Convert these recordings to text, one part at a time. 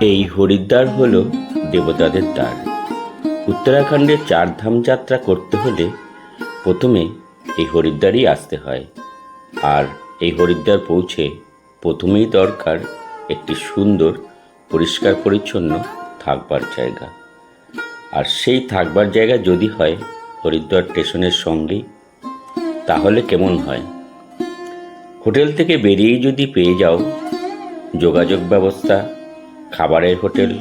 এই হরিদ্বার হল দেবতাদের দ্বার। উত্তরাখণ্ডের চারধাম যাত্রা করতে হলে প্রথমে এই হরিদ্বারই আসতে হয়। আর এই হরিদ্বার পৌঁছে প্রথমেই দরকার একটি সুন্দর, পরিষ্কার, পরিচ্ছন্ন থাকবার জায়গা। আর সেই থাকবার জায়গা যদি হয় হরিদ্বার স্টেশনের সঙ্গেই তাহলে কেমন হয়? হোটেল থেকে বেরিয়েই যদি পেয়ে যাও, যোগাযোগ ব্যবস্থা খাবারের হোটেল?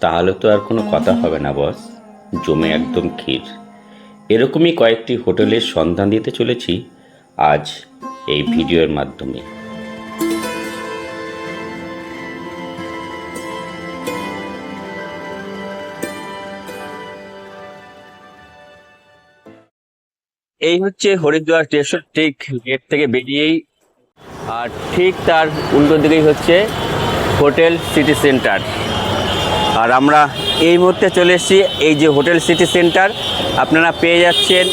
তাহলে তো আর কোনো কথা হবে না, বস। জমে একদম ক্ষীর। এরকমই কয়েকটি হোটেলের সন্ধান দিতে চলেছি আজ এই ভিডিওর মাধ্যমে। এই হচ্ছে হরিদ্বার স্টেশন, ঠিক গেট থেকে বেরিয়েই। আর ঠিক তার উল্টো দিকেই হচ্ছে হোটেল সিটি সেন্টার। আর আমরা এই মুহূর্তে চলে এসেছি, এই যে হোটেল সিটি সেন্টার, আপনারা পেয়ে যাচ্ছেন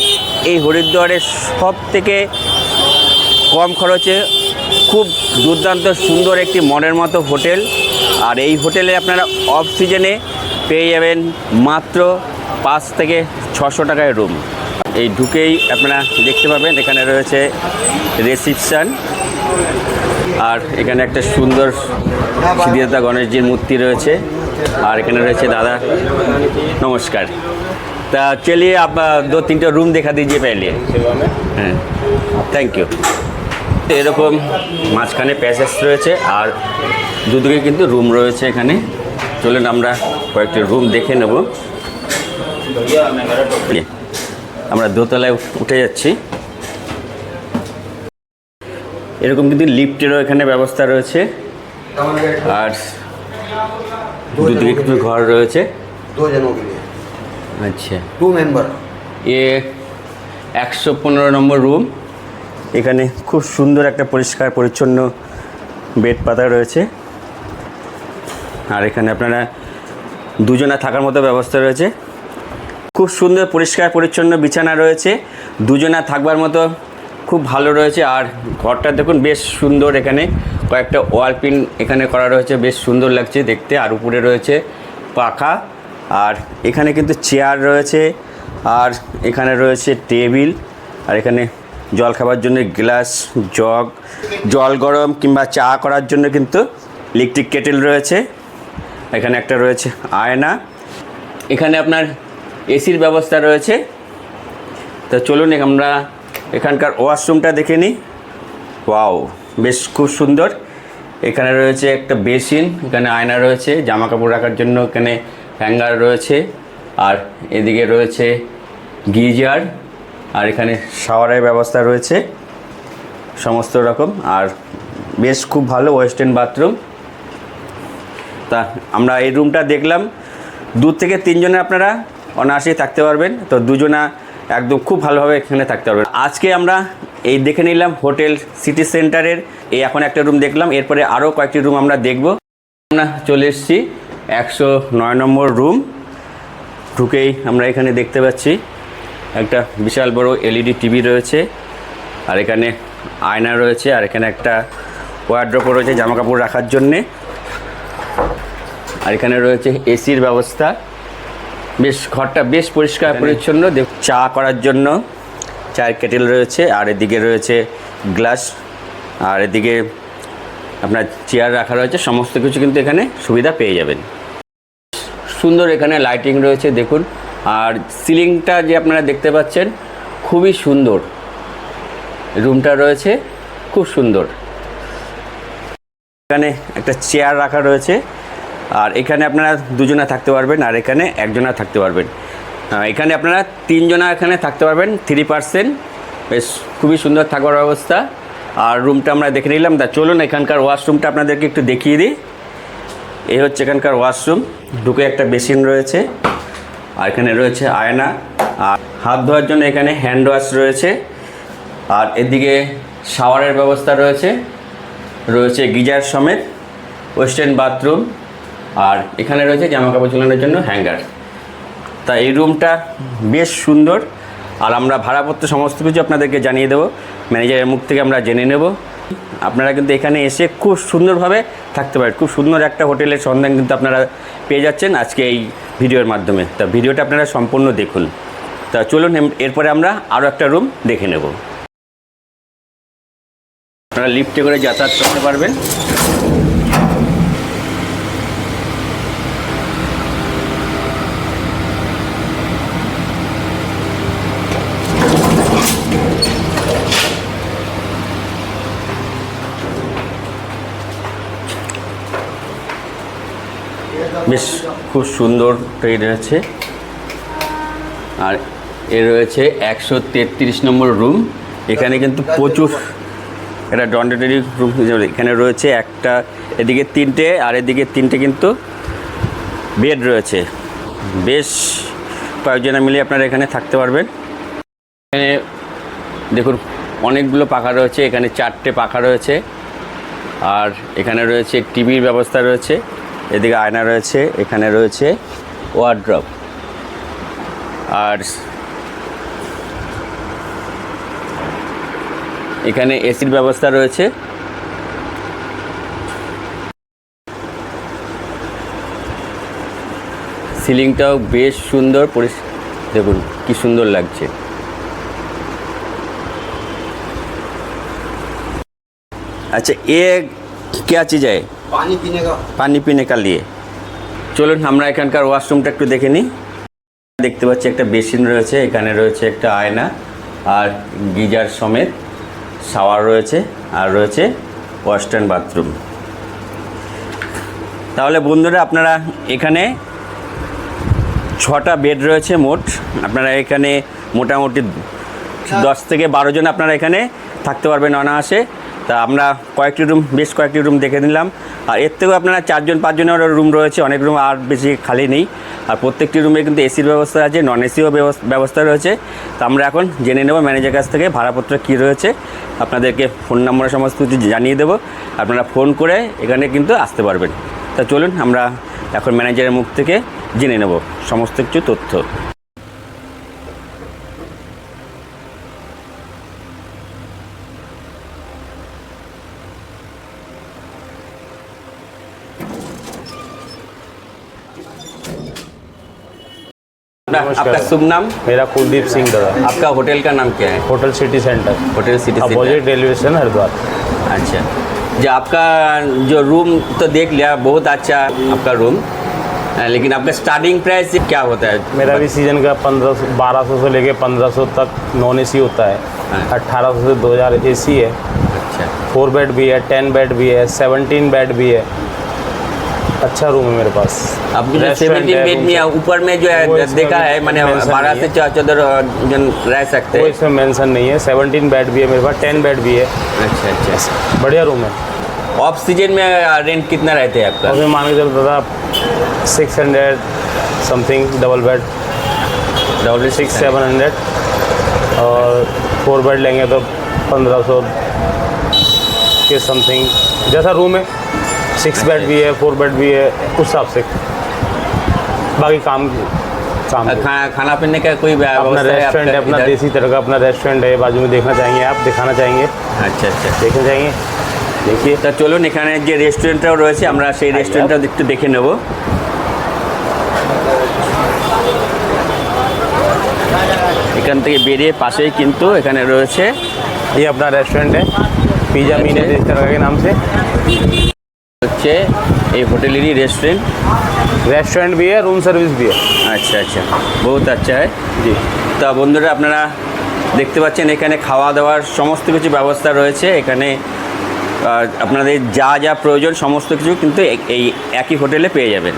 এই হরিদ্বারের সব থেকে কম খরচে খুব দুর্দান্ত সুন্দর একটি মনের মতো হোটেল। আর এই হোটেলে আপনারা অফ সিজনে পেয়ে যাবেন মাত্র পাঁচ থেকে ছশো টাকায় রুম। এই ঢুকেই আপনারা দেখতে পাবেন, এখানে রয়েছে রিসিপশান। আর এখানে একটা সুন্দর সিদ্ধিদাতা গণেশজির মূর্তি রয়েছে। আর এখানে রয়েছে দাদা নমস্কার। তা চলিয়ে আপনার দু তিনটে রুম দেখা দিয়ে পাইলে হ্যাঁ থ্যাংক ইউ এরকম মাঝখানে প্যাসেজ রয়েছে আর দুদিকে কিন্তু রুম রয়েছে এখানে। চলুন আমরা কয়েকটি রুম দেখে নেব। আমরা দোতলায় উঠে যাচ্ছি। এরকম কিন্তু লিফটেরও এখানে ব্যবস্থা রয়েছে। আর দুদিকে কিন্তু ঘর রয়েছে। আচ্ছা। টু মেম্বার এ একশো পনেরো নম্বর রুম। এখানে খুব সুন্দর একটা পরিষ্কার পরিচ্ছন্ন বেড পাতা রয়েছে। আর এখানে আপনারা দুজনা থাকার মতো ব্যবস্থা রয়েছে। খুব সুন্দর পরিষ্কার পরিচ্ছন্ন বিছানা রয়েছে। দুজনা থাকবার মতো খুব ভালো রয়েছে আর ঘরটা দেখুন বেশ সুন্দর এখানে। কয়েকটা ওয়াল পিন এখানে করা রয়েছে, বেশ সুন্দর লাগছে দেখতে। আর উপরে রয়েছে পাখা। আর এখানে কিন্তু চেয়ার রয়েছে। আর এখানে রয়েছে টেবিল। আর এখানে জল খাবার জন্য গ্লাস, জগ, জল গরম কিংবা চা করার জন্য কিন্তু ইলেকট্রিক কেটেল রয়েছে। এখানে একটা রয়েছে আয়না। এখানে আপনার এসির ব্যবস্থা রয়েছে। তো চলুন আমরা এখানকার ওয়াশরুমটা দেখে নিই ওয়াও, বেশ খুব সুন্দর। এখানে রয়েছে একটা বেসিন, এখানে আয়না রয়েছে জামা কাপড় রাখার জন্য এখানে হ্যাঙ্গার রয়েছে। আর এদিকে রয়েছে গিজার, আর এখানে শাওয়ারের ব্যবস্থা রয়েছে, সমস্ত রকম। আর বেশ খুব ভালো ওয়েস্টার্ন বাথরুম। তা আমরা এই রুমটা দেখলাম। দু থেকে তিনজনে আপনারা অনায়াসেই থাকতে পারবেন। তো দুজনা একদম খুব ভালোভাবে এখানে থাকতে পারবেন। আজকে আমরা এই দেখে নিলাম হোটেল সিটি সেন্টারের, এই এখন একটা রুম দেখলাম, এরপরে আরও কয়েকটি রুম আমরা দেখব। আমরা চলে এসেছি একশো নয় নম্বর রুম। ঢুকেই আমরা এখানে দেখতে পাচ্ছি একটা বিশাল বড় এলইডি টিভি রয়েছে, আর এখানে আয়না রয়েছে, আর এখানে একটা ওয়ার্ড্রপও রয়েছে জামা কাপড় রাখার জন্যে। আর এখানে রয়েছে এসির ব্যবস্থা। বেশ ঘরটা বেশ পরিষ্কার পরিচ্ছন্ন। চা করার জন্য চায়ের কেটেল রয়েছে আর এদিকে রয়েছে গ্লাস আর এদিকে আপনার চেয়ার রাখা রয়েছে। সমস্ত কিছু কিন্তু এখানে সুবিধা পেয়ে যাবেন। সুন্দর এখানে লাইটিং রয়েছে দেখুন। আর সিলিংটা যে আপনারা দেখতে পাচ্ছেন খুবই সুন্দর। রুমটা রয়েছে খুব সুন্দর। এখানে একটা চেয়ার রাখা রয়েছে আর এখানে আপনারা দুজনা থাকতে পারবেন আর এখানে একজনা থাকতে পারবেন। এখানে আপনারা তিনজনা এখানে থাকতে পারবেন থ্রি পার্সেন্ট বেশ, খুবই সুন্দর থাকার ব্যবস্থা। আর রুমটা আমরা দেখে নিলাম। তা চলুন, এখানকার ওয়াশরুমটা আপনাদেরকে একটু দেখিয়ে দিই। এই হচ্ছে এখানকার ওয়াশরুম ঢুকে একটা বেসিন রয়েছে। আর এখানে রয়েছে আয়না। আর হাত ধোয়ার জন্য এখানে হ্যান্ড ওয়াশ রয়েছে। আর এদিকে শাওয়ারের ব্যবস্থা রয়েছে। রয়েছে গিজার সমেত। ওয়েস্টার্ন বাথরুম আর এখানে রয়েছে জামা কাপড় ঝুলানোর জন্য হ্যাঙ্গার। তা এই রুমটা বেশ সুন্দর। আর আমরা ভাড়াপত্র সমস্ত কিছু আপনাদেরকে জানিয়ে দেবো। ম্যানেজারের মুখ থেকে আমরা জেনে নেব। আপনারা কিন্তু এখানে এসে খুব সুন্দরভাবে থাকতে পারেন। খুব সুন্দর একটা হোটেলের সন্ধান কিন্তু আপনারা পেয়ে যাচ্ছেন আজকে এই ভিডিওর মাধ্যমে। তা ভিডিওটা আপনারা সম্পূর্ণ দেখুন। তা চলুন এরপরে আমরা আরও একটা রুম দেখে নেব। আপনারা লিফটে করে যাতায়াত করতে পারবেন। বেশ খুব সুন্দর ট্রেন রয়েছে। আর এ রয়েছে একশো তেত্রিশ নম্বর রুম এখানে কিন্তু প্রচুর এটা ডন্ডেটারি রুম এখানে রয়েছে একটা, এদিকে তিনটে আর এদিকে তিনটে কিন্তু বেড রয়েছে। বেশ কয়েকজনে মিলে আপনারা এখানে থাকতে পারবেন। এখানে দেখুন অনেকগুলো পাখা রয়েছে, এখানে চারটে পাখা রয়েছে। আর এখানে রয়েছে টিভির ব্যবস্থা রয়েছে। এদিকে আয়না রয়েছে এখানে রয়েছে ওয়ার্ড্রপ আর এখানে এসির ব্যবস্থা রয়েছে সিলিংটাও বেশ সুন্দর পরিষ দেখুন কি সুন্দর লাগছে अच्छा ये क्या चीज़ है पानी पीने का পানি পিনে কা লিয়ে চলুন আমরা এখানকার ওয়াশরুমটা একটু দেখে নিই দেখতে পাচ্ছি একটা বেসিন রয়েছে এখানে রয়েছে একটা আয়না আর গিজার সমেত শাওয়ার রয়েছে আর রয়েছে ওয়েস্টার্ন বাথরুম তাহলে বন্ধুরা আপনারা এখানে ছটা বেড রয়েছে মোট আপনারা এখানে মোটামুটি দশ থেকে বারো জন আপনারা এখানে থাকতে পারবেন অনায়াসে তা আমরা কয়েকটি রুম, বেশ কয়েকটি রুম দেখে নিলাম। আর এর থেকেও আপনারা চারজন, পাঁচজনের রুম রয়েছে, অনেক রুম আর বেশি খালি নেই। আর প্রত্যেকটি রুমে কিন্তু এসির ব্যবস্থা আছে নন এসিও ব্যবস্থা রয়েছে। তা আমরা এখন জেনে নেব ম্যানেজার কাছ থেকে ভাড়াপত্র কী রয়েছে। আপনাদেরকে ফোন নম্বরে সমস্ত কিছু জানিয়ে দেবো। আপনারা ফোন করে এখানে কিন্তু আসতে পারবেন। তা চলুন আমরা এখন ম্যানেজারের মুখ থেকে জেনে নেব সমস্ত কিছু তথ্য। आपका आपका शुभ नाम मेरा कुलदीप सिंह दादा आपका होटल का नाम क्या है? Hotel city centre. Hotel city centre. Opposite railway station Haridwar. अच्छा। जो आपका जो रूम तो देख लिया बहुत अच्छा आपका रूम। लेकिन आपका स्टार्टिंग प्राइस क्या होता है? मेरा भी सीज़न का पंद्रह सौ बारह सौ से लेके पंद्रह सौ तक नॉन एसी होता है। हाँ। अट्ठारह सौ से दो हज़ार ए सी है। अच्छा। फोर बेड भी है टेन बेड भी है सेवनटीन बेड भी है। अच्छा रूम है मेरे पास। आपकी जो सेवेंटीन बेड में ऊपर में जो है देखा है मैंने बारह से। चौदह जन रह सकते हैं। इसमें मेंशन नहीं है। सेवनटीन बेड भी है मेरे पास टेन बेड भी है। अच्छा अच्छा। बढ़िया रूम है। ऑफ़ सीज़न में रेंट कितना रहते हैं आपका? फिर मान के चलो दादा six hundred something double bed double six seven hundred और फोर बेड लेंगे तो पंद्रह सौ के समथिंग जैसा रूम है। सिक्स बेड भी है फोर बेड भी है उस हिसाब से बाकी काम काम अ, खा, खाना पीने का कोई अपना व्यवस्था है रेस्टोरेंट है आपका अपना इधर? देसी तरह का अपना रेस्टोरेंट है बाजू में देखना चाहेंगे आप दिखाना चाहेंगे আচ্ছা আচ্ছা देखना चाहेंगे देखिए তা চলুন এখানে যে রেস্টুরেন্টটাও রয়েছে আমরা সেই রেস্টুরেন্টটাও একটু দেখে নেব এখান থেকে বেরিয়ে পাশেই কিন্তু এখানে রয়েছে ये अपना रेस्टोरेंट है पिज़्ज़ा मीने अच्छा। इस तरह के नाम से হচ্ছে এই হোটেলেরই রেস্টুরেন্ট रेस्टोरेंट भी है रूम सर्विस भी है আচ্ছা আচ্ছা বহুত আচ্ছা হয় जी তা বন্ধুরা আপনারা দেখতে পাচ্ছেন এখানে খাওয়া দাওয়ার সমস্ত কিছু ব্যবস্থা রয়েছে এখানে আহ, আপনাদের যা যা প্রয়োজন সমস্ত কিছু কিন্তু এ- এই একই হোটেলে পেয়ে যাবেন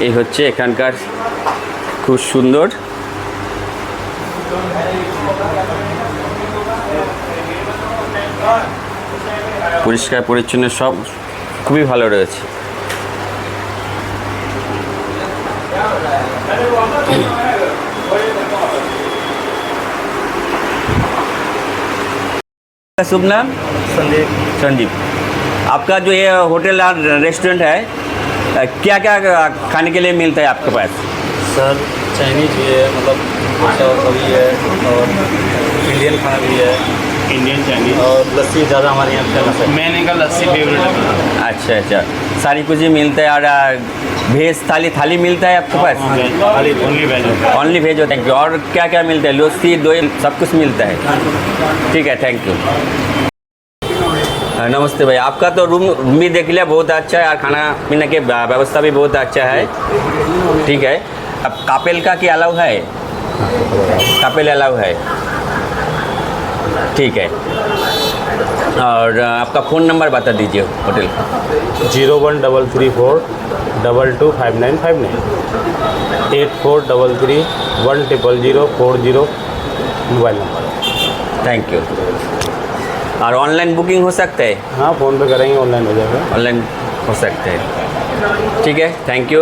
এই হচ্ছে এখানকার খুব সুন্দর পরিষ্কার পরিচ্ছন্ন সব খুবই ভালো রয়েছে शुभ नाम संदीप संदीप आपका जो ये होटल और रेस्टोरेंट है क्या क्या खाने के लिए मिलता है आपके पास सर चाइनीज भी है मतलब डोसा वोसा भी है और इंडियन खाना भी है इंडियन चाइनीज़ और लस्सी ज़्यादा हमारे यहाँ फ़ेमस है मैंने का लस्सी फेवरेट है अच्छा अच्छा। सारी कुछ ही मिलता है और भेज थाली थाली मिलता है आपके पास? खाली ओनली है। ओनली भेज थैंक यू और क्या क्या मिलता है? लस्सी दही सब कुछ मिलता है। ठीक है थैंक यू हाँ, नमस्ते भाई। आपका तो रूम रूम भी देख लिया बहुत अच्छा है। और खाना पीने के व्यवस्था भी बहुत अच्छा है। ठीक है। अब कापेल का क्या अलाउ है? कापेल अलाउ है। ठीक है और अ, आपका फ़ोन नंबर बता दीजिए होटल का zero one double three four double two five nine five nine eight four double three one triple zero four zero mobile number thank you और ऑनलाइन बुकिंग हो सकता है हाँ फ़ोन पे करेंगे ऑनलाइन हो जाएगा অনলাইন हो सकते हैं ঠিক আছে থ্যাংক ইউ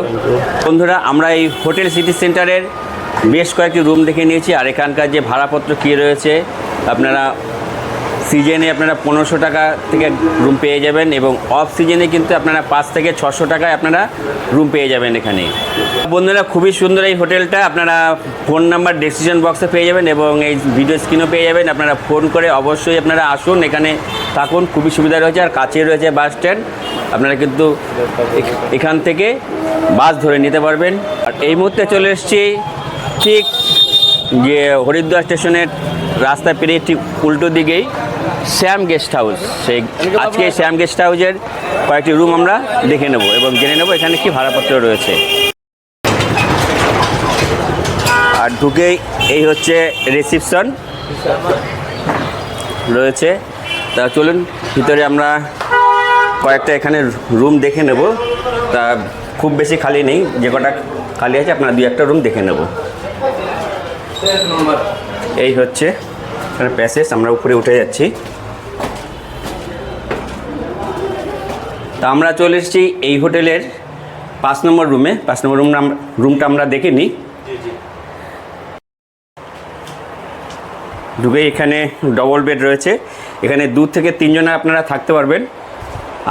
বন্ধুরা আমরা এই হোটেল সিটি সেন্টারের বেশ কয়েকটি রুম দেখে নিয়েছি আর এখানকার যে ভাড়াপত্র কী রয়েছে আপনারা সিজনে আপনারা পনেরোশো টাকা থেকে রুম পেয়ে যাবেন এবং অফ সিজনে কিন্তু আপনারা পাঁচ থেকে ছশো টাকায় আপনারা রুম পেয়ে যাবেন এখানে। বন্ধুরা, খুবই সুন্দর এই হোটেলটা। আপনারা ফোন নাম্বার ডেসিশন বক্সে পেয়ে যাবেন এবং এই ভিডিও স্ক্রিনও পেয়ে যাবেন। আপনারা ফোন করে অবশ্যই আপনারা আসুন, এখানে থাকুন। খুবই সুবিধা রয়েছে আর কাছেই রয়েছে বাস স্ট্যান্ড আপনারা কিন্তু এখান থেকে বাস ধরে নিতে পারবেন। আর এই মুহূর্তে চলে এসেছি ঠিক যে হরিদ্বার স্টেশনের রাস্তা পেরিয়ে ঠিক উল্টো দিকেই শ্যাম গেস্ট হাউস। সেই আজকে শ্যাম গেস্ট হাউসের কয়েকটি রুম আমরা দেখে নেব এবং জেনে নেব এখানে কি ভাড়াপত্র রয়েছে। আর ঢুকেই এই হচ্ছে রিসিপশন রয়েছে। তা চলুন, ভিতরে আমরা কয়েকটা এখানে রুম দেখে নেব। তা খুব বেশি খালি নেই, যে কটা খালি আছে, আপনারা দু একটা রুম দেখে নেব। এই হচ্ছে এখানে প্যাসেজ আমরা উপরে উঠে যাচ্ছি। তা আমরা চলে এসেছি এই হোটেলের পাঁচ নম্বর রুমে। পাঁচ নম্বর রুম রুমটা আমরা দেখে নিই ঢুকে এখানে ডবল বেড রয়েছে। এখানে দু থেকে তিনজনে আপনারা থাকতে পারবেন।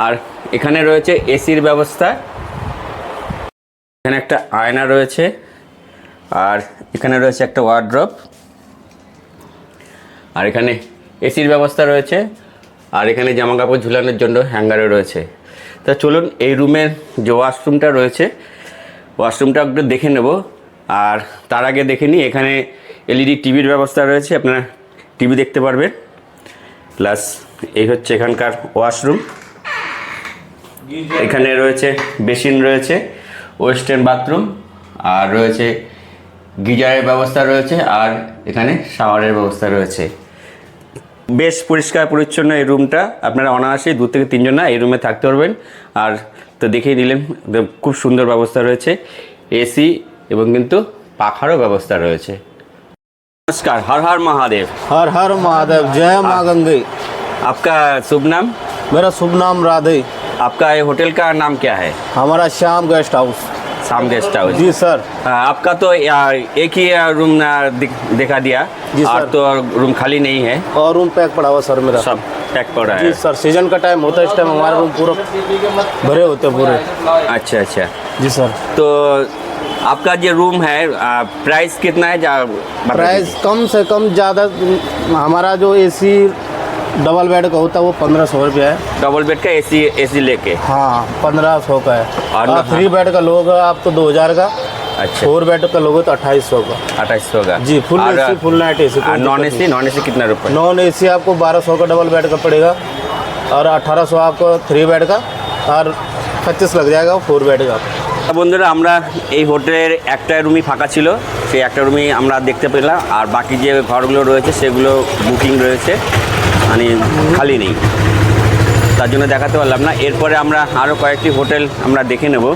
আর এখানে রয়েছে এসির ব্যবস্থা। এখানে একটা আয়না রয়েছে। আর এখানে রয়েছে একটা ওয়ার্ড্রপ আর এখানে এসির ব্যবস্থা রয়েছে, আর এখানে জামা কাপড় ঝুলানোর জন্য হ্যাঙ্গারও রয়েছে। তা চলুন এই রুমের যে ওয়াশরুমটা রয়েছে ওয়াশরুমটা একটু দেখে নেব। আর তার আগে দেখে নিই, এখানে এলইডি টিভির ব্যবস্থা রয়েছে, আপনারা টিভি দেখতে পারবেন। প্লাস এই হচ্ছে এখানকার ওয়াশরুম এখানে রয়েছে বেসিন রয়েছে, ওয়েস্টার্ন বাথরুম, আর রয়েছে গিজারের ব্যবস্থা রয়েছে আর এখানে শাওয়ারের ব্যবস্থা রয়েছে বেশ পরিষ্কার পরিচ্ছন্ন এই রুমটা আপনারা অনায়াসেই দু থেকে তিনজন এই রুমে থাকতে পারবেন আর তো দেখেই নিলেন একদম খুব সুন্দর ব্যবস্থা রয়েছে এসি এবং কিন্তু পাখারও ব্যবস্থা রয়েছে নমস্কার হর হর মহাদেব हर हर महादेव जय माँ गंगे आपका शुभ नाम मेरा शुभ नाम राधे आपका ये होटल का नाम क्या है हमारा Shyam guest house Sham guest house ji sir. आ, आपका तो एक ही रूम दिख- दिखा दिया। जी, और सर। तो रूम खाली नहीं है। और रूम पैक पड़ा हुआ सर मेरा। सब पैक पड़ा है। सर सीज़न का टाइम होता है इस टाइम हमारे रूम पूरा भरे होते पूरे। अच्छा अच्छा। जी सर। तो आपका जो रूम है आ, प्राइस कितना है? प्राइस कम से कम ज़्यादा हमारा जो एसी डबल बेड का होता है वो पंद्रह सौ रुपया है दीजिए। डबल बेड का एसी एसी लेके हाँ पंद्रह सौ का है और और हाँ। थ्री बेड का लोग आप तो दो हज़ार का अच्छा फोर बेड का लोग तो अट्ठाईस सौ का अट्ठाईस सौ का जी फुल और, एसी फुल नाइट एसी और नॉन एसी नॉन एसी कितना रुपये नॉन एसी आपको बारह सौ का डबल बेड का पड़ेगा और अठारह सौ आपको थ्री बेड का और पच्चीस लग जाएगा फोर बेड का বন্ধুরা আমরা এই হোটেলের একটা রুমই ফাঁকা ছিল সেই একটা রুমই আমরা দেখতে পেলাম আর বাকি যে ঘরগুলো রয়েছে সেগুলো বুকিং রয়েছে মানে খালি নেই। তার জন্য দেখাতে পারলাম না। এরপরে আমরা আরও কয়েকটি হোটেল আমরা দেখে নেব।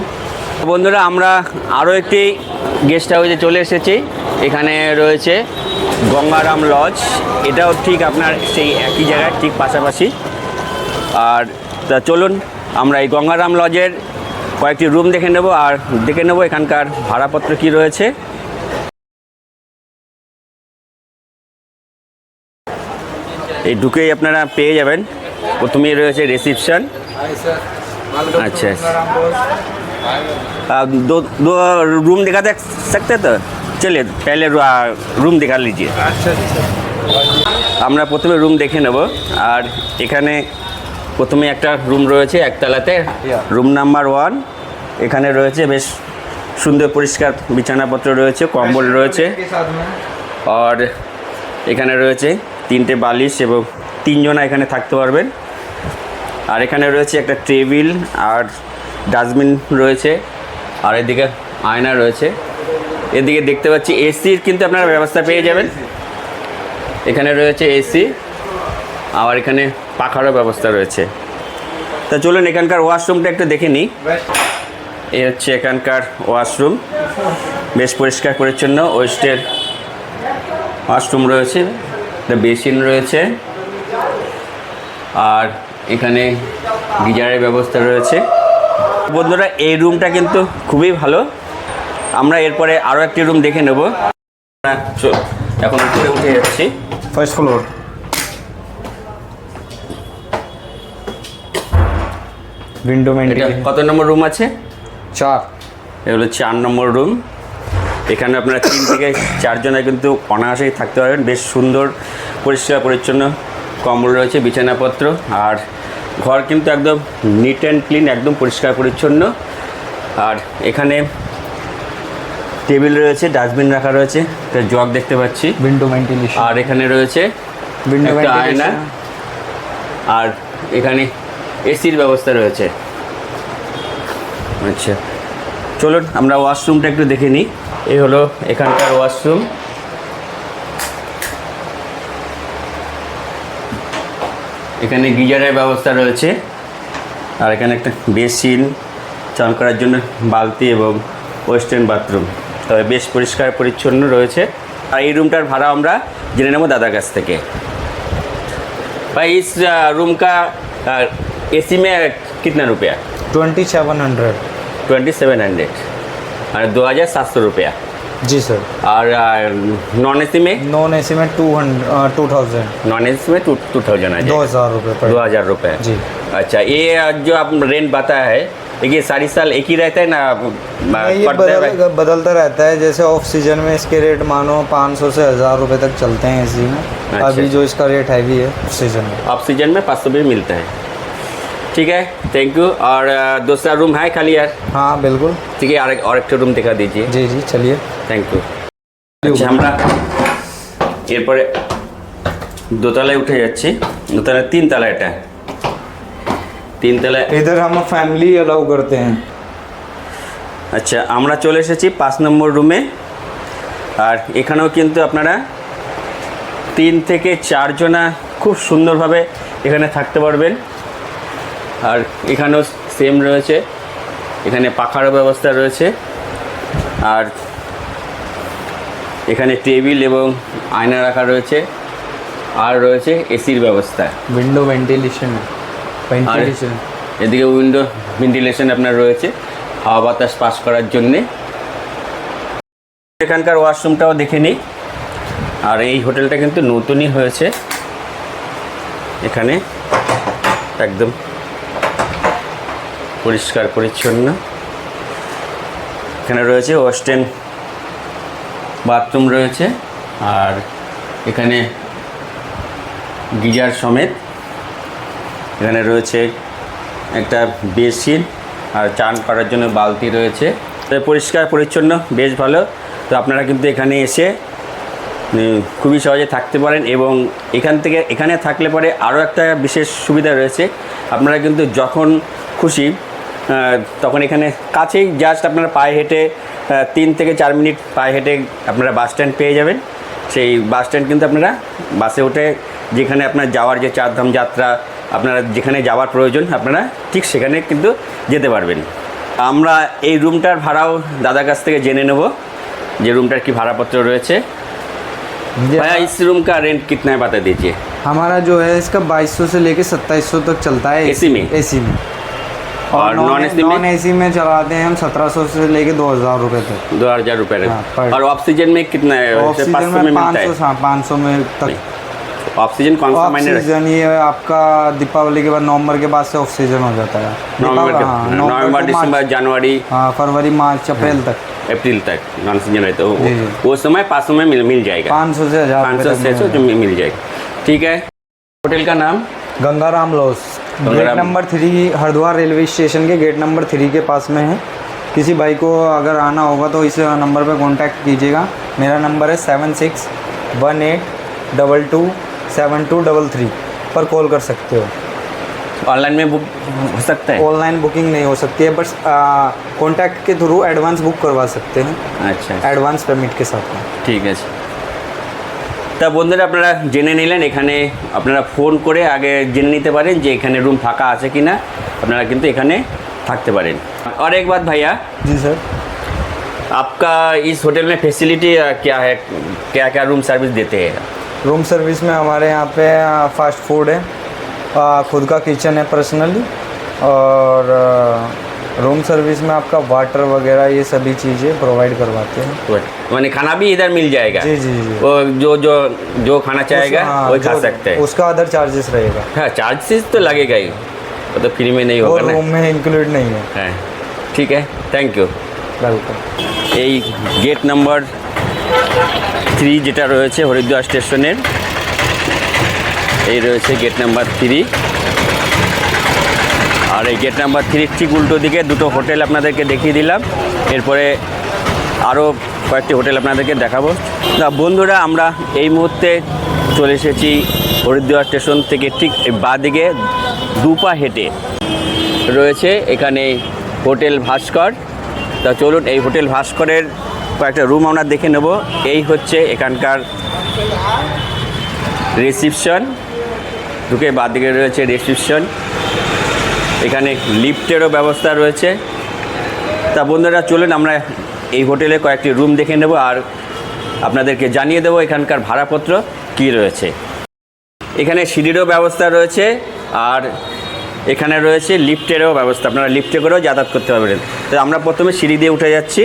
বন্ধুরা, আমরা আরও একটি গেস্ট হাউসে চলে এসেছি। এখানে রয়েছে গঙ্গারাম লজ এটাও ঠিক আপনার সেই একই জায়গায়, ঠিক পাশাপাশি। আর তা চলুন, আমরা এই গঙ্গারাম লজের কয়েকটি রুম দেখে নেব। আর দেখে নেব এখানকার ভাড়াপত্র কি রয়েছে। এই ঢুকেই আপনারা পেয়ে যাবেন প্রথমেই রয়েছে রিসিপশন अच्छा आ, दो दो रूम दिखा दे सकते तो चलिए पहले रू- आ, रूम दिखा लीजिए আমরা প্রথমে রুম দেখে নেব আর এখানে প্রথমে একটা রুম রয়েছে একতলাতে রুম নাম্বার ওয়ান এখানে রয়েছে বেশ সুন্দর পরিষ্কার বিছানাপত্র রয়েছে কম্বল রয়েছে আর এখানে রয়েছে তিনটে বালিশ এবং তিনজনা এখানে থাকতে পারবেন। আর এখানে রয়েছে একটা টেবিল আর ডাস্টবিন রয়েছে আর এদিকে আয়না রয়েছে। এদিকে দেখতে পাচ্ছি এসির কিন্তু আপনারা ব্যবস্থা পেয়ে যাবেন। এখানে রয়েছে এসি আবার এখানে পাখারও ব্যবস্থা রয়েছে। তা চলুন এখানকার ওয়াশরুমটা একটু দেখে নিই। এ হচ্ছে এখানকার ওয়াশরুম। বেশ পরিষ্কার পরিচ্ছন্ন, ওয়েস্টের ওয়াশরুম রয়েছে। একটা বেসিন রয়েছে। আর এখানে গিজারের ব্যবস্থা রয়েছে। বন্ধুরা এই রুমটা কিন্তু খুবই ভালো। আমরা এরপরে আরও একটি রুম দেখে নেব। হ্যাঁ, এখন উপরে উঠে যাচ্ছি। ফার্স্ট ফ্লোর উইন্ডো কত নম্বর রুম আছে? চার। এগুলো চার নম্বর রুম এখানে আপনারা তিন থেকে চারজনে কিন্তু অনায়াসেই থাকতে পারবেন। বেশ সুন্দর পরিষ্কার পরিচ্ছন্ন কম্বল রয়েছে বিছানাপত্র। আর ঘর কিন্তু একদম নিট অ্যান্ড ক্লিন একদম পরিষ্কার পরিচ্ছন্ন। আর এখানে টেবিল রয়েছে ডাস্টবিন রাখা রয়েছে। একটা জগ দেখতে পাচ্ছি। উইন্ডো ভেন্টিলেশন আর এখানে রয়েছে উইন্ডো আয়না। আর এখানে এসির ব্যবস্থা রয়েছে। আচ্ছা চলুন আমরা ওয়াশরুমটা একটু দেখে নিই। এই হলো এখানকার ওয়াশরুম এখানে গিজারের ব্যবস্থা রয়েছে আর এখানে একটা বেসিন চান করার জন্য বালতি এবং ওয়েস্টার্ন বাথরুম তবে বেশ পরিষ্কার পরিচ্ছন্ন রয়েছে আর এই রুমটার ভাড়া আমরা জেনে নেবো দাদার কাছ থেকে भाई इस अ, रूम का ए सी में कितना रुपया twenty seven hundred twenty seven hundred और दो हज़ार सात सौ रुपया। जी सर। और नॉन ए सी में? नॉन ए सी में two hundred two thousand. Non A C में टू टू थाउज़ेंड आ दो हज़ार रुपये दो हज़ार रुपये। जी। अच्छा ये जो आप रेंट बताया है ये सारी साल एक ही रहता है ना? ये है बदल बदलता रहता है। जैसे ऑफ़ सीज़न में इसके रेट मानो 500 से हज़ार रुपये तक चलते हैं इसी में। अच्छा। अभी जो इसका रेट हैवी है ऑफ़ सीज़न में। ऑफ़ सीज़न में पाँच सौ भी मिलता है। ठीक है थैंक यू और अ, दूसरा रूम है खाली यार हाँ बिल्कुल ठीक है और एक और एक रूम दिखा दीजिए जी जी चलिए থ্যাংক ইউ আচ্ছা আমরা এরপরে দোতলায় উঠে যাচ্ছি দোতলায় তিনতলা এটা তিনতলায় इधर हम फैमिली अलाउ करते हैं আচ্ছা আমরা চলে এসেছি পাঁচ নম্বর রুমে আর এখানেও কিন্তু আপনারা তিন থেকে চারজনা খুব সুন্দরভাবে এখানে থাকতে পারবেন আর এখানেও সেম রয়েছে। এখানে পাখারও ব্যবস্থা রয়েছে। আর এখানে টেবিল এবং আয়না রাখা রয়েছে। আর রয়েছে এসির ব্যবস্থা। উইন্ডো ভেন্টিলেশন ভেন্টিলেশন এদিকে উইন্ডো ভেন্টিলেশন আপনার রয়েছে হাওয়া বাতাস পাস করার জন্যে। এখানকার ওয়াশরুমটাও দেখে নিই। আর এই হোটেলটা কিন্তু নতুনই হয়েছে। এখানে একদম পরিষ্কার, পরিচ্ছন্ন। এখানে রয়েছে ওয়েস্টার্ন বাথরুম রয়েছে আর এখানে গিজার সমেত। এখানে রয়েছে একটা বেসিন আর চান করার জন্য বালতি রয়েছে। পরিষ্কার, পরিচ্ছন্ন, বেশ ভালো। তো আপনারা কিন্তু এখানে এসে খুবই সহজে থাকতে পারেন এবং এখান থেকে, এখানে থাকলে পরে আরও একটা বিশেষ সুবিধা রয়েছে। আপনারা কিন্তু যখন খুশি তখন এখানে কাছেই জাস্ট আপনারা পায়ে হেঁটে আহ, তিন থেকে চার মিনিট পায়ে হেঁটে আপনারা বাস স্ট্যান্ড পেয়ে যাবেন সেই বাস স্ট্যান্ড কিন্তু আপনারা বাসে উঠে যেখানে আপনার যাওয়ার যে চারধাম যাত্রা আপনারা যেখানে যাওয়ার প্রয়োজন আপনারা ঠিক সেখানে কিন্তু যেতে পারবেন আমরা এই রুমটার ভাড়াও দাদার কাছ থেকে জেনে নেব যে রুমটার কি ভাড়াপত্র রয়েছে ये भाई इस रूम का रेंट कितना है बता दीजिए हमारा जो है इसका 2200 से लेके 2700 तक चलता है AC में? एसी में और नॉन एसी में? नॉन एसी में चलाते हैं हम 1700 से लेके 2000 रुपए तक। दो हज़ार रुपये हाँ, और ऑक्सीजन में कितना है? ऑक्सीजन में में मिलता है? 500 हाँ 500 में तक। ऑक्सीजन कौन सा महीने रखते ऑक्सीजन ये आपका दीपावली के बाद नवंबर के बाद से ऑक्सीजन हो जाता है। नवंबर हाँ, मार्च। दिसंबर जनवरी। हाँ फरवरी मार्च अप्रैल तक। अप्रैल तक। नॉन सीज़न रहता है वो- समय पाँच सौ में मिल मिल जाएगा। पाँच सौ से हज़ार पाँच सौ तक मिल मिल जाएगा। ठीक है। होटल का नाम? Gangaram lodge. Gate number three Haridwar railway station के गेट नंबर थ्री के पास में है। किसी भाई को अगर आना होगा तो इस नंबर पर कॉन्टैक्ट कीजिएगा। मेरा नंबर है seven six one eight double two seven two double three पर कॉल कर सकते हो। ऑनलाइन में बुक हो सकता है? ऑनलाइन बुकिंग नहीं हो सकती है बस कॉन्टैक्ट के थ्रू एडवांस बुक करवा सकते हैं। अच्छा। एडवांस पेमेंट के साथ में। ठीक है তা বন্ধুরা আপনারা জেনে নিলেন এখানে আপনারা ফোন করে আগে জেনে নিতে পারেন যে এখানে রুম ফাঁকা আছে কি না আপনারা কিন্তু এখানে থাকতে পারেন और एक बात भैया जी सर आपका इस होटल में फैसिलिटी क्या है क्या क्या रूम सर्विस देते हैं रूम सर्विस में हमारे यहाँ पे फास्ट फूड है आ, खुद का किचन है पर्सनली और रूम सर्विस में आपका वाटर वगैरह ये सभी चीज़ें प्रोवाइड करवाते हैं माने खाना भी इधर मिल जाएगा जी, जी, जी। वो जो जो जो खाना चाहेगा उस- हाँ, वही खा जो- सकते हैं उसका अदर चार्जेस रहेगा हाँ चार्जेस तो लगेगा ही वो तो फ्री में नहीं वो होगा ना रूम में इंक्लूड नहीं है হ্যাঁ ঠিক আছে থ্যাংক ইউ वेलकम এই গেট নাম্বার থ্রি যেটা রয়েছে হরিদ্বার স্টেশনের এই রয়েছে গেট নাম্বার থ্রি আর এই গেট নাম্বার থ্রির ঠিক উল্টো দিকে দুটো হোটেল আপনাদেরকে দেখিয়ে দিলাম। এরপরে আরও কয়েকটি হোটেল আপনাদেরকে দেখাবো। তা বন্ধুরা, আমরা এই মুহূর্তে চলে এসেছি হরিদ্বার স্টেশন থেকে ঠিক বাঁ দিকে দুপা হেঁটে। রয়েছে এখানে হোটেল ভাস্কর। তা চলুন, এই হোটেল ভাস্করের কয়েকটা রুম আমরা দেখে নেব। এই হচ্ছে এখানকার রিসিপশন। ঢুকে বাদিকে রয়েছে রিসিপশন। এখানে লিফটেরও ব্যবস্থা রয়েছে। তা বন্ধুরা, চলুন আমরা এই হোটেলে কয়েকটি রুম দেখে নেব আর আপনাদেরকে জানিয়ে দেবো এখানকার ভাড়াপত্র কি রয়েছে। এখানে সিঁড়িরও ব্যবস্থা রয়েছে আর এখানে রয়েছে লিফটেরও ব্যবস্থা। আপনারা লিফটে করেও যাতায়াত করতে পারবেন। তো আমরা প্রথমে সিঁড়ি দিয়ে উঠে যাচ্ছি।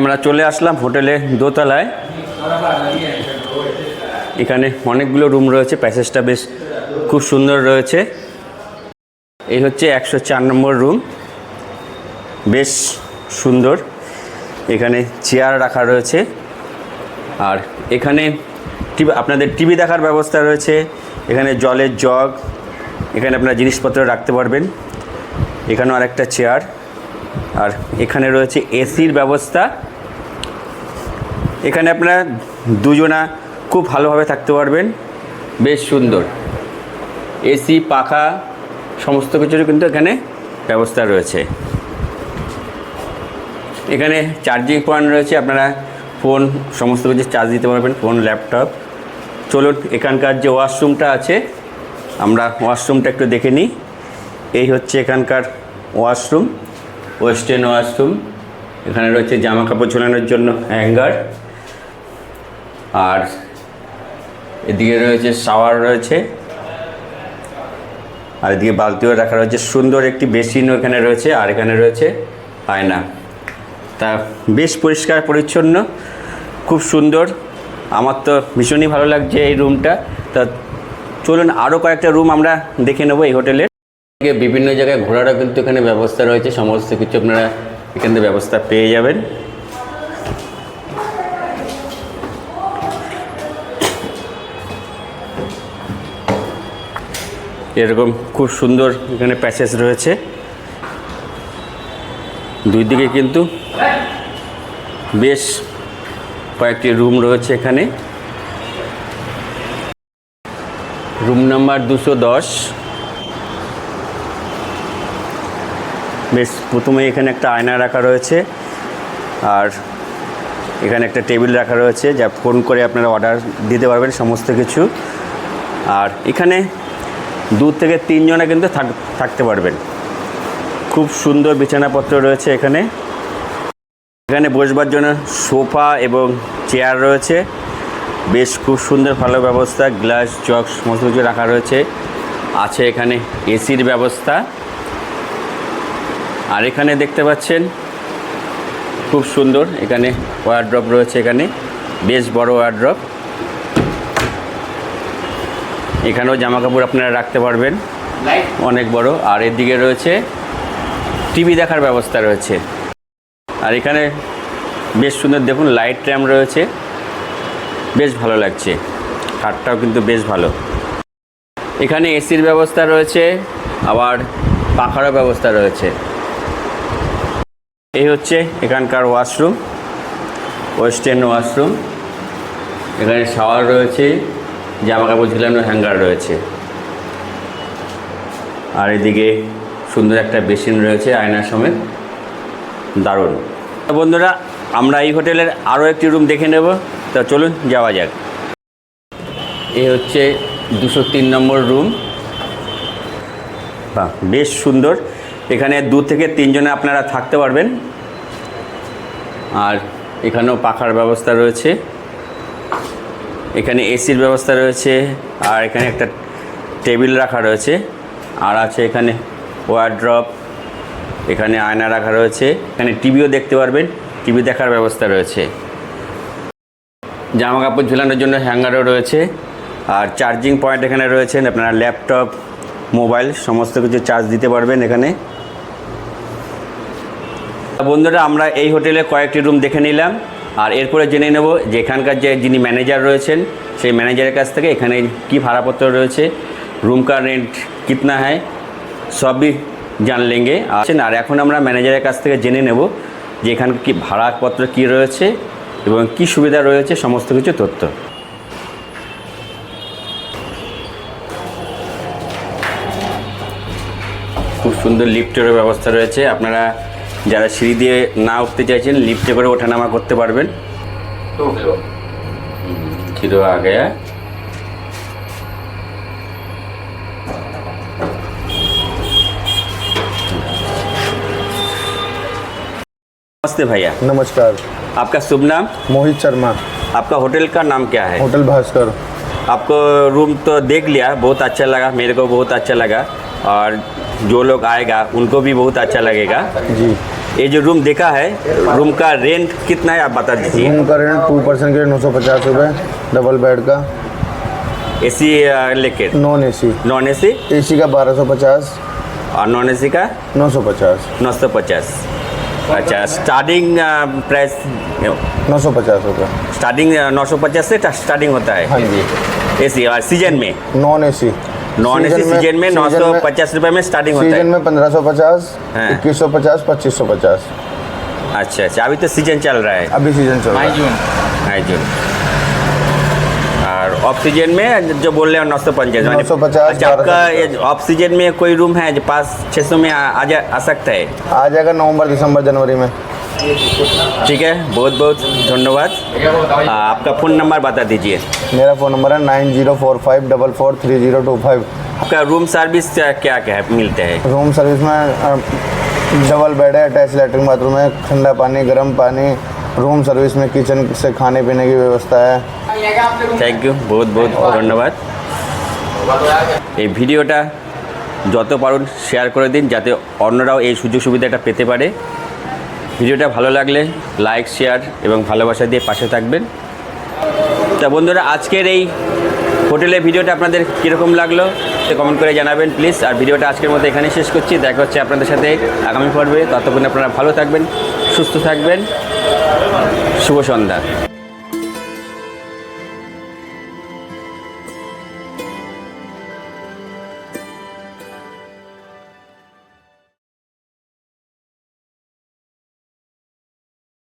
আমরা চলে আসলাম হোটেলে দোতলায়। এখানে অনেকগুলো রুম রয়েছে, প্যাসেজটা বেশ খুব সুন্দর রয়েছে। এই হচ্ছে একশো চার নম্বর রুম, বেশ সুন্দর। এখানে চেয়ার রাখা রয়েছে। আর এখানে টিভি, আপনাদের টিভি দেখার ব্যবস্থা রয়েছে। এখানে জলের জগ, এখানে আপনার জিনিসপত্র রাখতে পারবেন। এখানেও আরেকটা চেয়ার। আর এখানে রয়েছে এসির ব্যবস্থা। এখানে আপনারা দুজনা খুব ভালোভাবে থাকতে পারবেন। বেশ সুন্দর। এসি, পাখা, সমস্ত কিছুরই কিন্তু এখানে ব্যবস্থা রয়েছে। এখানে চার্জিং পয়েন্ট রয়েছে, আপনারা ফোন, সমস্ত কিছু চার্জ দিতে পারবেন, ফোন, ল্যাপটপ। চলুন, এখানকার যে ওয়াশরুমটা আছে, আমরা ওয়াশরুমটা একটু দেখে নিই। এই হচ্ছে এখানকার ওয়াশরুম। ওয়েস্টার্ন ওয়াশরুম এখানে রয়েছে জামা কাপড় ঝোলানোর জন্য হ্যাঙ্গার আর এদিকে রয়েছে শাওয়ার রয়েছে, আর এদিকে বালতিও রাখা রয়েছে, সুন্দর একটি বেসিনও এখানে রয়েছে, আর এখানে রয়েছে আয়না। তা বেশ পরিষ্কার, পরিচ্ছন্ন, খুব সুন্দর। আমার তো ভীষণই ভালো লাগছে এই রুমটা তা চলুন আরও কয়েকটা রুম আমরা দেখে নেব এই হোটেলের বিভিন্ন জায়গায় ঘোরারও কিন্তু এখানে ব্যবস্থা রয়েছে। সমস্ত কিছু আপনারা এখান থেকে ব্যবস্থা পেয়ে যাবেন। এরকম খুব সুন্দর এখানে প্যাসেজ রয়েছে। দুই দিকে কিন্তু বেশ কয়েকটি রুম রয়েছে এখানে। রুম নাম্বার দুশো দশ। বেশ প্রথমে এখানে একটা আয়না রাখা রয়েছে, আর এখানে একটা টেবিল রাখা রয়েছে, যা ফোন করে আপনারা অর্ডার দিতে পারবেন সমস্ত কিছু। আর এখানে দু থেকে তিনজনে কিন্তু থাক- থাকতে পারবেন। খুব সুন্দর বিছানাপত্র রয়েছে এখানে। এখানে বসবার জন্য সোফা এবং চেয়ার রয়েছে। বেশ, খুব সুন্দর ভালো ব্যবস্থা, গ্লাস, জগ, সমস্ত কিছু রাখা রয়েছে। আছে এখানে এসির ব্যবস্থা। আর এখানে দেখতে পাচ্ছেন, খুব সুন্দর, এখানে ওয়ারড্রপ রয়েছে এখানে, বেশ বড় ওয়ার্ড্রপ এখানেও জামা কাপড় আপনারা রাখতে পারবেন, অনেক বড়। আর এদিকে রয়েছে টিভি দেখার ব্যবস্থা রয়েছে। আর এখানে বেশ সুন্দর, দেখুন লাইট র্যাম রয়েছে। বেশ ভালো লাগছে খাটটাও কিন্তু বেশ ভালো। এখানে এসির ব্যবস্থা রয়েছে, আবার পাখারও ব্যবস্থা রয়েছে। এই হচ্ছে এখানকার ওয়াশরুম ওয়েস্টার্ন ওয়াশরুম। এখানে শাওয়ার রয়েছে জামা কাপড় ঝুলানোর হ্যাঙ্গার রয়েছে। আর এদিকে সুন্দর একটা বেসিন রয়েছে, আয়নার সমেত। দারুণ। বন্ধুরা, আমরা এই হোটেলের আরও একটি রুম দেখে নেব। তো চলুন, যাওয়া যাক। এই হচ্ছে দুশো তিন নম্বর রুম। বেশ সুন্দর। এখানে দু থেকে তিনজনে আপনারা থাকতে পারবেন। আর এখানেও পাখার ব্যবস্থা রয়েছে। এখানে এসির ব্যবস্থা রয়েছে আর এখানে একটা টেবিল রাখা রয়েছে। আর আছে এখানে ওয়ারড্রপ, এখানে আয়না রাখা রয়েছে। এখানে টিভিও দেখতে পারবেন। টিভি দেখার ব্যবস্থা রয়েছে। জামা কাপড় ঝুলানোর জন্য হ্যাঙ্গারও রয়েছে। আর চার্জিং পয়েন্ট এখানে রয়েছেন আপনারা ল্যাপটপ, মোবাইল, সমস্ত কিছু চার্জ দিতে পারবেন এখানে। বন্ধুরা, আমরা এই হোটেলে কয়েকটি রুম দেখে নিলাম। আর এরপরে জেনে নেব যে এখানকার যে যিনি ম্যানেজার রয়েছেন, সেই ম্যানেজারের কাছ থেকে এখানে কি ভাড়াপত্র রয়েছে, রুম কা রেন্ট কিতনা হয় সবই জান লেঙ্গে আছেন, আর এখন আমরা ম্যানেজারের কাছ থেকে জেনে নেব যে এখানে কি ভাড়াপত্র কি রয়েছে এবং কি সুবিধা রয়েছে, সমস্ত কিছু তথ্য। খুব সুন্দর লিফটেরও ব্যবস্থা রয়েছে। আপনারা যারা সিঁড়ি দিয়ে না উঠতে চাইছেন লিফটে করে ওঠানামা করতে পারবেন খিরো আ গয়া नमस्ते भैया नमस्कार आपका शुभ नाम मोहित शर्मा आपका होटल का नाम क्या है होटल भास्कर आपको रूम तो देख लिया बहुत अच्छा लगा मेरे को बहुत अच्छा लगा और जो लोग आएगा उनको भी बहुत अच्छा लगेगा। जी। ये जो रूम देखा है रूम का रेंट कितना है आप बता दीजिए। रूम का रेंट टू पर्सन के नौ सौ पचास रुपये डबल बेड का। एसी लेके। Non AC non A C A C का बारह सौ पचास। और नॉन ए सी का? नौ सौ पचास। नौ सौ पचास। अच्छा स्टार्टिंग प्राइस नौ सौ पचास रुपये स्टार्टिंग नौ सौ पचास से स्टार्टिंग होता है। हाँ जी। एसी और सीज़न में? Non AC non AC season में नौ सौ पचास रुपये में स्टार्टिंग होता है। सीज़न में पंद्रह सौ पचास हाँ। इक्कीस सौ पचास पच्चीस सौ पचास। अच्छा अच्छा अभी तो सीज़न चल रहा है। अभी सीज़न चल रहा है। ढाई जून और ऑफ़ सीज़न में जो बोल रहे हो नौ सौ पंचास। 950, अच्छा आपका 1250 ये ऑफ़ सीज़न में कोई रूम है जो पास छः सौ में आ, आ, जा, आ सकता है? आ जाएगा नवंबर दिसंबर जनवरी में। ठीक है बहुत बहुत धन्यवाद। आपका फ़ोन नंबर बता दीजिए मेरा फ़ोन नंबर है nine zero four five double four three zero two five आपका रूम सर्विस क्या क्या क्या है मिलते हैं रूम सर्विस में डबल बेड है अटैच लेटरिन बाथरूम है ठंडा पानी गर्म पानी रूम सर्विस में किचन से खाने पीने की व्यवस्था है থ্যাংক ইউ বহুত বহুত ধন্যবাদ এই ভিডিওটা যত পারুন শেয়ার করে দিন যাতে অন্যরাও এই সুযোগ সুবিধাটা পেতে পারে ভিডিওটা ভালো লাগলে লাইক, শেয়ার এবং ভালোবাসা দিয়ে পাশে থাকবেন। তা বন্ধুরা, আজকের এই হোটেলের ভিডিওটা আপনাদের কীরকম লাগল সে কমেন্ট করে জানাবেন প্লিজ আর ভিডিওটা আজকের মতো এখানে শেষ করছি। দেখা হচ্ছে আপনাদের সাথে আগামী পর্বে। ততক্ষণ আপনারা ভালো থাকবেন, সুস্থ থাকবেন। শুভ সন্ধ্যা।